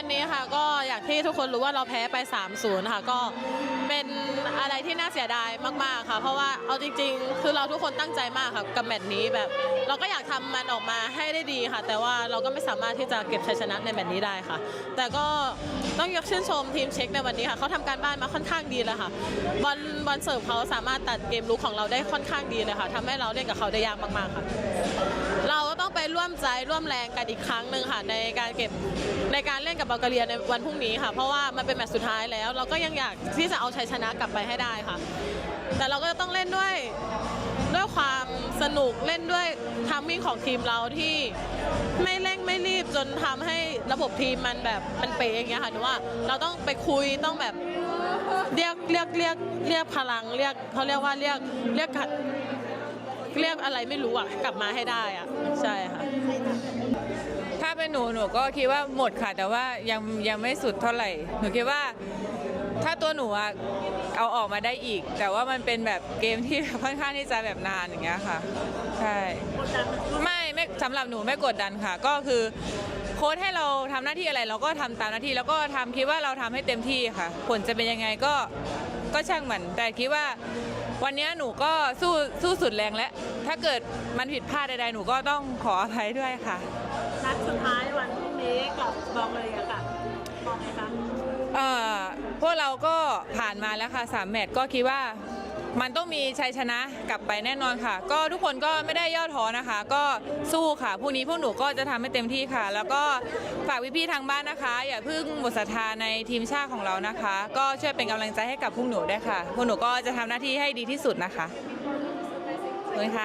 วันนี้ค่ะก็อย่างที่ทุกคนรู้ว่าเราแพ้ไป 3-0 ค่ะ ก็เป็นอะไรที่น่าเสียดายมาก ๆ ค่ะ เพราะว่าเอาจริง ๆ คือเราทุกคนตั้งใจมากค่ะกับแมตช์นี้แบบ เราก็อยากทำมันออกมาให้ได้ดีค่ะ แต่ว่าเราก็ไม่สามารถที่จะเก็บชัยชนะในแมตช์นี้ได้ค่ะ แต่ก็ต้องยกชื่นชมทีมเช็คในวันนี้ค่ะเขาทำการบ้านมาค่อนข้างดีเลยค่ะบอลบอลเสิร์ฟเขาสามารถตัดเกมลุกของเราได้ค่อนข้างดีเลยค่ะทำให้เราเล่นกับเขาได้ยากมากๆค่ะ เรา ต้องไปร่วมใจร่วมแรงกันอีกครั้งหนึ่งค่ะในการเก็บในการเล่นกับบัลแกเรียในวันพรุ่งนี้ค่ะ เพราะว่ามันเป็นแมตช์สุดท้ายแล้ว เราก็ยังอยากที่จะเอาชัยชนะกลับไปให้ได้ค่ะ แต่เราก็จะต้องเล่นด้วยด้วยความสนุกเล่นด้วยทามมิ่งของทีมเราที่ไม่เร่งไม่รีบจนทำให้ระบบทีมมันแบบมันเป๊ะอย่างเงี้ยค่ะหนูว่าเราต้องไปคุยต้องแบบ เรียกเรียกเรียกเรียกพลังเรียกเขาเรียกว่าเรียกเรียก เรียกอะไรไม่รู้อะกลับมาให้ได้อะใช่ค่ะถ้าเป็นหนูหนูก็คิดว่าหมดค่ะ แต่ว่ายังยังไม่สุดเท่าไหร่ หนูคิดว่าถ้าตัวหนูอะเอาออกมาได้อีก แต่ว่ามันเป็นแบบเกมที่ค่อนข้างที่จะแบบนานอย่างเงี้ยค่ะใช่ไม่ไม่สำหรับหนูไม่กดดันค่ะ ก็คือโค้ชให้เราทำหน้าที่อะไรเราก็ทำตามหน้าที่แล้วก็ทำคิดว่าเราทำให้เต็มที่ค่ะ ผลจะเป็นยังไงก็ก็ช่างมันแต่คิดว่า วันนี้หนูก็สู้สู้สุดแรงแล้ว ถ้าเกิดมันผิดพลาดใดๆหนูก็ต้องขออภัยด้วยค่ะ นัดสุดท้ายวันพรุ่งนี้กับบอกเลยอะค่ะบอกไงคะเอ่อพวกเราก็ผ่านมาแล้วค่ะสามแมตช์ก็คิดว่ามันต้องมีชัยชนะกลับไปแน่นอนค่ะ ก็ทุกคนก็ไม่ได้ย่อท้อนะคะ ก็สู้ค่ะพรุ่งนี้พวกหนูก็จะทำให้เต็มที่ค่ะ แล้วก็ฝากพี่ๆทางบ้านนะคะ อย่าเพิ่งหมดศรัทธาในทีมชาติของเรานะคะ ก็ช่วยเป็นกำลังใจให้กับพวกหนูด้วยค่ะ พวกหนูก็จะทำหน้าที่ให้ดีที่สุดนะคะขอบคุณค่ะ